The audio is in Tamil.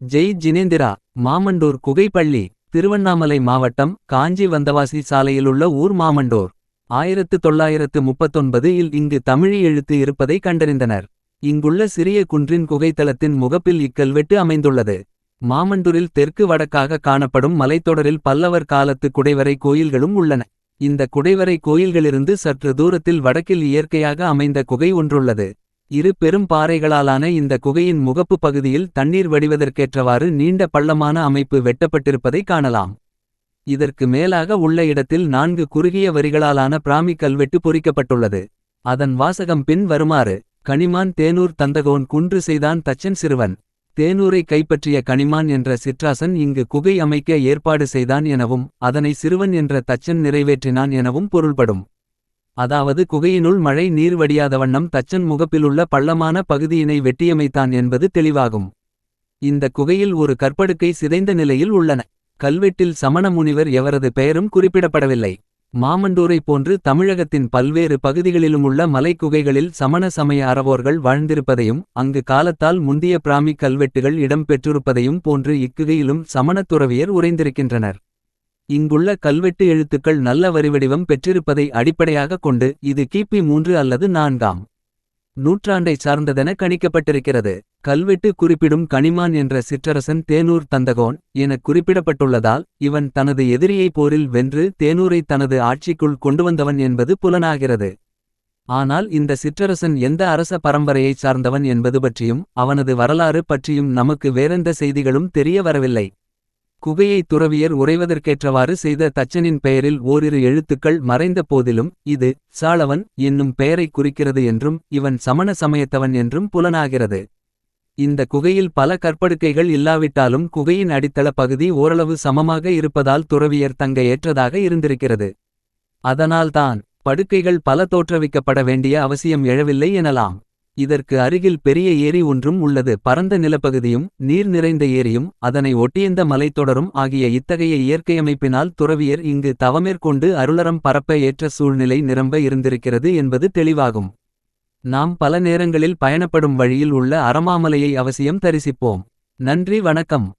ஜெய் ஜினேந்திரா மாமண்டூர் குகைப்பள்ளி திருவண்ணாமலை மாவட்டம் காஞ்சி வந்தவாசி சாலையிலுள்ள ஊர் மாமண்டூர். ஆயிரத்து தொள்ளாயிரத்து முப்பத்தொன்பது இல் இங்கு தமிழி எழுத்து இருப்பதை கண்டறிந்தனர். இங்குள்ள சிறிய குன்றின் குகைத்தளத்தின் முகப்பில் இக்கல்வெட்டு அமைந்துள்ளது. மாமண்டூரில் தெற்கு வடக்காக காணப்படும் மலைத்தொடரில் பல்லவர் காலத்து குடைவரை கோயில்களும் உள்ளன. இந்த குடைவரை கோயில்களிலிருந்து சற்று தூரத்தில் வடக்கில் இயற்கையாக அமைந்த குகை ஒன்றுள்ளது. இரு பெரும் பாறைகளாலான இந்த குகையின் முகப்பு பகுதியில் தண்ணீர் வடிவதற்கேற்றவாறு நீண்ட பள்ளமான அமைப்பு வெட்டப்பட்டிருப்பதை காணலாம். இதற்கு மேலாக உள்ள இடத்தில் நான்கு குறுகிய வரிகளாலான பிராமி கல்வெட்டு பொறிக்கப்பட்டுள்ளது. அதன் வாசகம் பின் வருமாறு கனிமான் தேனூர் தந்தகோன் குன்று செய்தான் தச்சன் சிறுவன். தேனூரை கைப்பற்றிய கனிமான் என்ற சிற்றாசன் இங்கு குகை அமைக்க ஏற்பாடு செய்தான் எனவும் அதனை சிறுவன் என்ற தச்சன் நிறைவேற்றினான் எனவும் பொருள்படும். அதாவது குகையினுள் மழை நீர் வடியாத வண்ணம் தச்சன் முகப்பிலுள்ள பள்ளமான பகுதியினை வெட்டியமைத்தான் என்பது தெளிவாகும். இந்த குகையில் ஒரு கற்படுக்கை சிதைந்த நிலையில் உள்ளன. கல்வெட்டில் சமண முனிவர் எவரது பெயரும் குறிப்பிடப்படவில்லை. மாமண்டூரைப் போன்று தமிழகத்தின் பல்வேறு பகுதிகளிலும் பகுதிகளிலுமுள்ள மலைக்குகைகளில் சமண சமய அறவோர்கள் வாழ்ந்திருப்பதையும் அங்கு காலத்தால் முந்திய பிராமி கல்வெட்டுகள் இடம்பெற்றிருப்பதையும் போன்று இக்குகையிலும் சமணத் துறவியர் உறைந்திருக்கின்றனர். இங்குள்ள கல்வெட்டு எழுத்துக்கள் நல்ல வரிவடிவம் பெற்றிருப்பதை அடிப்படையாகக் கொண்டு இது கிபி மூன்று அல்லது நான்காம் நூற்றாண்டை சார்ந்ததென கணிக்கப்பட்டிருக்கிறது. கல்வெட்டு குறிப்பிடும் கனிமான் என்ற சிற்றரசன் தேனூர் தந்தகோன் என குறிப்பிடப்பட்டுள்ளதால் இவன் தனது எதிரியை போரில் வென்று தேனூரை தனது ஆட்சிக்குள் கொண்டு வந்தவன் என்பது புலனாகிறது. ஆனால் இந்த சிற்றரசன் எந்த அரச பரம்பரையைச் சார்ந்தவன் என்பது பற்றியும் அவனது வரலாறு பற்றியும் நமக்கு வேறெந்த செய்திகளும் தெரிய வரவில்லை. குகையை துறவியர் உறைவதற்கேற்றவாறு செய்த தச்சனின் பெயரில் ஓரிரு எழுத்துக்கள் மறைந்த போதிலும் இது சாளவன் என்னும் பெயரைக் குறிக்கிறது என்றும் இவன் சமண சமயத்தவன் என்றும் புலனாகிறது. இந்த குகையில் பல கற்படுக்கைகள் இல்லாவிட்டாலும் குகையின் அடித்தள பகுதி ஓரளவு சமமாக இருப்பதால் துறவியர் தங்க ஏற்றதாக இருந்திருக்கிறது. அதனால்தான் படுக்கைகள் பல தோற்றுவிக்கப்பட வேண்டிய அவசியம் எழவில்லை எனலாம். இதற்கு அருகில் பெரிய ஏரி ஒன்றும் உள்ளது. பரந்த நிலப்பகுதியும் நீர் நிறைந்த ஏரியும் அதனை ஒட்டியந்த மலைத்தொடரும் ஆகிய இத்தகைய இயற்கையமைப்பினால் துறவியர் இங்கு தவமேற்கொண்டு அருளறம் பரப்ப ஏற்ற சூழ்நிலை நிரம்ப இருந்திருக்கிறது என்பது தெளிவாகும். நாம் பல நேரங்களில் பயணப்படும் வழியில் உள்ள அரமாமலையை அவசியம் தரிசிப்போம். நன்றி வணக்கம்.